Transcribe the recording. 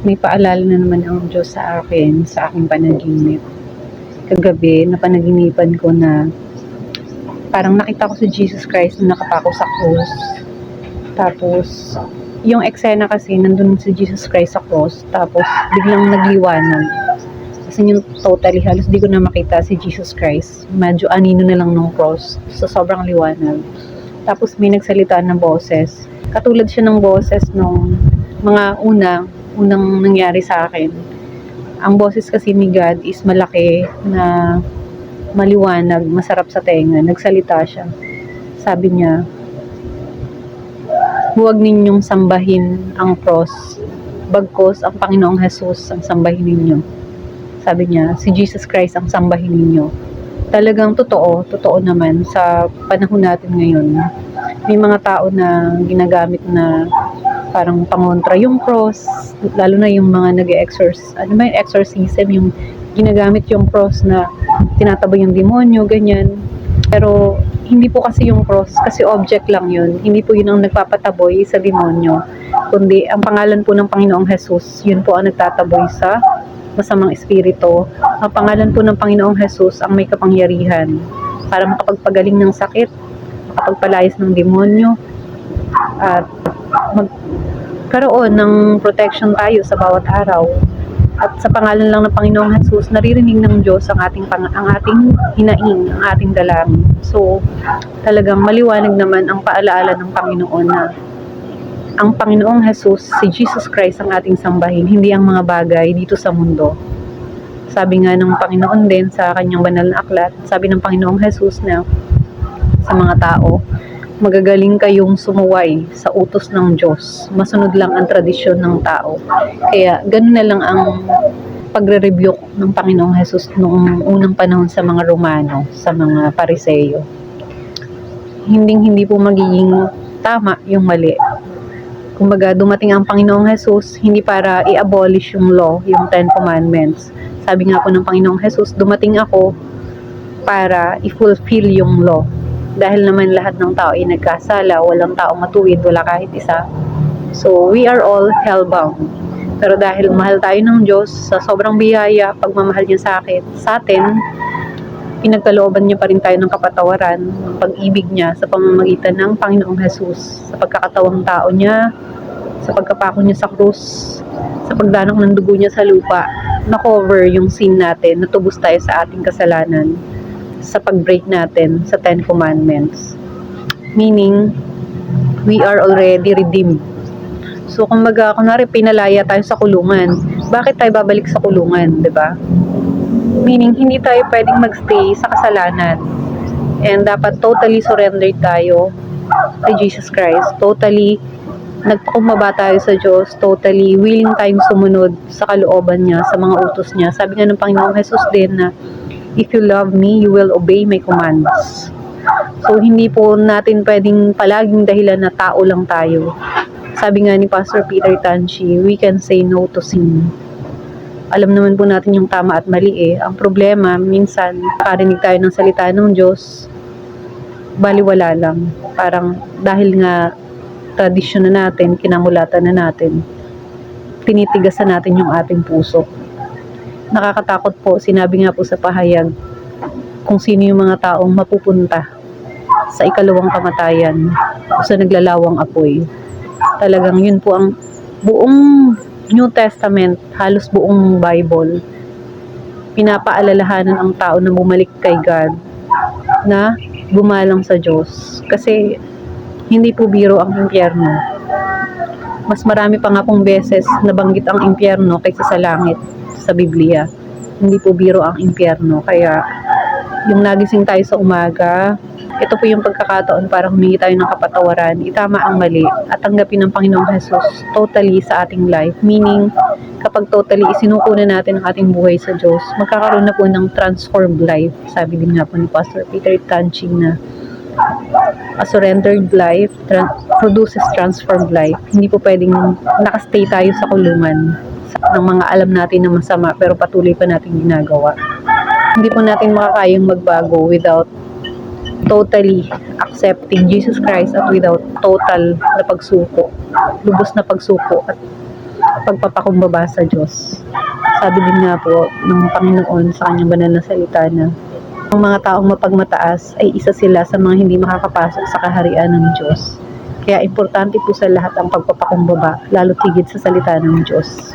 may paalala na naman ang Diyos sa akin, sa aking panaginip. Kagabi, napanaginipan ko na parang nakita ko si Jesus Christ na nakapako sa cross. Tapos, yung eksena kasi, nandun si Jesus Christ sa cross. Tapos, biglang nagliwanag. Kasi yung totally, halos di ko na makita si Jesus Christ. Medyo anino na lang nung cross. So, sobrang liwanag. Tapos, may nagsalita ng boses. Katulad siya ng boses nung mga una, unang nangyari sa akin. Ang boses kasi ni God is malaki na maliwanag, masarap sa tenga. Nagsalita siya. Sabi niya, huwag ninyong sambahin ang cross. Bagkos ang Panginoong Jesus ang sambahin ninyo. Sabi niya, si Jesus Christ ang sambahin ninyo. Talagang totoo, totoo naman sa panahon natin ngayon. May mga tao na ginagamit na parang pangontra yung cross, lalo na yung mga nag-exorcise, ano ba yung exorcism, yung ginagamit yung cross na tinataboy yung demonyo, ganyan. Pero hindi po kasi yung cross, kasi object lang yun. Hindi po yun ang nagpapataboy sa demonyo. Kundi ang pangalan po ng Panginoong Jesus, yun po ang nagtataboy sa masamang espiritu. Ang pangalan po ng Panginoong Jesus ang may kapangyarihan para makapagpagaling ng sakit, makapagpalayas ng demonyo, at magkaroon ng protection tayo sa bawat araw. At sa pangalan lang ng Panginoong Jesus, naririnig ng Diyos ang ating pang, ang ating hinaing, ang ating dalangin. So, talagang maliwanag naman ang paalaala ng Panginoon na ang Panginoong Jesus, si Jesus Christ ang ating sambahin, hindi ang mga bagay dito sa mundo. Sabi nga ng Panginoon din sa kanyang banal na aklat, sabi ng Panginoong Jesus na sa mga tao, magagaling kayong sumuway sa utos ng Diyos. Masunod lang ang tradisyon ng tao. Kaya ganun na lang ang pagre-rebuke ng Panginoong Jesus noong unang panahon sa mga Romano, sa mga Pariseyo. Hindi hindi po magiging tama yung mali. Kumbaga, dumating ang Panginoong Jesus hindi para i-abolish yung law, yung Ten Commandments. Sabi nga po ng Panginoong Jesus, dumating ako para i-fulfill yung law dahil naman lahat ng tao ay nagkasala, walang tao matuwid, wala kahit isa. So, we are all hellbound. Pero dahil mahal tayo ng Diyos, sa sobrang biyaya, pagmamahal niya sa akin, sa atin, pinagkalooban niya pa rin tayo ng kapatawaran, ng pag-ibig niya sa pamamagitan ng Panginoong Jesus, sa pagkakatawang tao niya, sa pagkapako niya sa krus, sa pagdanok ng dugo niya sa lupa, na-cover yung sin natin, natubos tayo sa ating kasalanan sa pag-break natin sa Ten Commandments. Meaning, we are already redeemed. So, kumbaga, kunwari pinalaya tayo sa kulungan, bakit tayo babalik sa kulungan, di ba? Meaning, hindi tayo pwedeng magstay sa kasalanan. And dapat totally surrendered tayo kay Jesus Christ. Totally nagpakumbaba tayo sa Diyos, totally willing tayong sumunod sa kalooban niya, sa mga utos niya. Sabi nga ng Panginoong Jesus din na If you love me, you will obey my commands. So, hindi po natin pwedeng palaging dahilan na tao lang tayo. Sabi nga ni Pastor Peter Tanchi, we can say no to sin. Alam naman po natin yung tama at mali eh. Ang problema, minsan, karinig tayo ng salita ng Diyos, baliwala lang. Parang dahil nga tradisyon na natin, kinamulatan na natin, tinitigasan natin yung ating puso nakakatakot po, sinabi nga po sa pahayag, kung sino yung mga taong mapupunta sa ikalawang kamatayan o sa naglalawang apoy. Talagang yun po ang buong New Testament, halos buong Bible, pinapaalalahanan ang tao na bumalik kay God na gumalang sa Diyos. Kasi hindi po biro ang impyerno. Mas marami pa nga pong beses nabanggit ang impyerno kaysa sa langit sa Biblia. Hindi po biro ang impyerno. Kaya, yung nagising tayo sa umaga, ito po yung pagkakataon para humingi tayo ng kapatawaran, itama ang mali, at tanggapin ng Panginoong Jesus totally sa ating life. Meaning, kapag totally isinuko na natin ang ating buhay sa Diyos, magkakaroon na po ng transformed life. Sabi din nga po ni Pastor Peter Tanching na a surrendered life tra- produces transformed life. Hindi po pwedeng nakastay tayo sa kulungan sa ng mga alam natin na masama pero patuloy pa natin ginagawa. Hindi po natin makakayang magbago without totally accepting Jesus Christ at without total na pagsuko, lubos na pagsuko at pagpapakumbaba sa Diyos. Sabi din nga po ng Panginoon sa kanyang banal na salita na ang mga taong mapagmataas ay isa sila sa mga hindi makakapasok sa kaharian ng Diyos. Kaya importante po sa lahat ang pagpapakumbaba, lalo tigit sa salita ng Diyos.